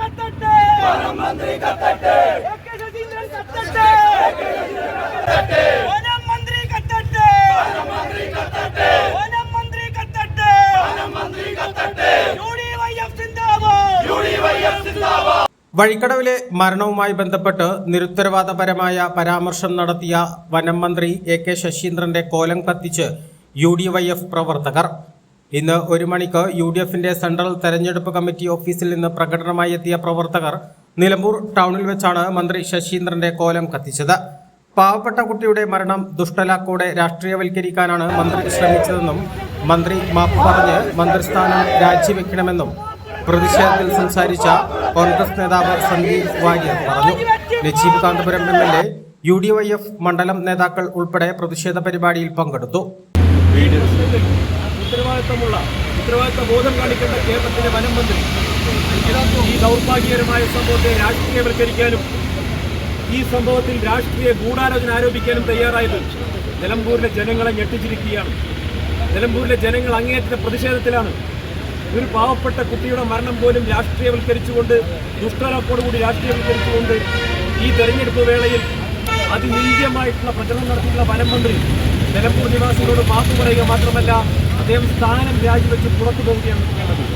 കത്തട്ടെ. കത്തട്ടെ. സിന്ദാബാദ്. യുഡിവൈഎഫ് സിന്ദാബാദ്. വഴിക്കടവിലെ മരണവുമായി ബന്ധപ്പെട്ട് നിരുത്തരവാദപരമായ പരാമർശം നടത്തിയ വനം മന്ത്രി എ കെ ശശീന്ദ്രന്റെ കോലം കത്തിച്ച് യു ഡി വൈ എഫ് പ്രവർത്തകർ ഇന്ന് ഒരു മണിക്ക് യു ഡി എഫിന്റെ സെൻട്രൽ തെരഞ്ഞെടുപ്പ് കമ്മിറ്റി ഓഫീസിൽ നിന്ന് പ്രകടനമായി എത്തിയ പ്രവർത്തകർ നിലമ്പൂർ ടൗണിൽ വെച്ചാണ് മന്ത്രി ശശീന്ദ്രന്റെ കോലം കത്തിച്ചത്. പാവപ്പെട്ട കുട്ടിയുടെ മരണം ദുഷ്ടലാക്കോടെ രാഷ്ട്രീയവൽക്കരിക്കാനാണ് മന്ത്രി ശ്രമിച്ചതെന്നും മന്ത്രി മാപ്പ് പറഞ്ഞ് മന്ത്രിസ്ഥാനം രാജിവെക്കണമെന്നും പ്രതിഷേധത്തിൽ സംസാരിച്ച കോൺഗ്രസ് നേതാവ് സന്ദീപ് വാര്യർ പറഞ്ഞു. Najeeb Kanthapuram M L A U D Y F മണ്ഡലം നേതാക്കൾ ഉൾപ്പെടെ പ്രതിഷേധ പരിപാടിയിൽ പങ്കെടുത്തു. ഉത്തരവാദിത്തമുള്ള ഉത്തരവാദിത്ത ബോധം കാണിക്കേണ്ട കേരളത്തിലെ വനം മന്ത്രി ഈ ദൗർഭാഗ്യകരമായ സംഭവത്തെ രാഷ്ട്രീയവൽക്കരിക്കാനും ഈ സംഭവത്തിൽ രാഷ്ട്രീയ ഗൂഢാലോചന ആരോപിക്കാനും തയ്യാറായത് നിലമ്പൂരിലെ ജനങ്ങളെ ഞെട്ടിച്ചിരിക്കുകയാണ്. നിലമ്പൂരിലെ ജനങ്ങൾ അങ്ങേയറ്റ പ്രതിഷേധത്തിലാണ്. ഒരു പാവപ്പെട്ട കുട്ടിയുടെ മരണം പോലും രാഷ്ട്രീയവൽക്കരിച്ചുകൊണ്ട് ദുഷ്ടലോക്കോടുകൂടി രാഷ്ട്രീയവൽക്കരിച്ചുകൊണ്ട് ഈ തെരഞ്ഞെടുപ്പ് വേളയിൽ അതിനീയമായിട്ടുള്ള പ്രചരണം നടത്തിയിട്ടുള്ള വനം മന്ത്രി നിലമ്പൂർ നിവാസികളോട് മാപ്പ് പറയുക മാത്രമല്ല അദ്ദേഹം സ്ഥാനം രാജിവെച്ച് പുറത്തു പോവുകയാണ് ചെയ്യേണ്ടത്.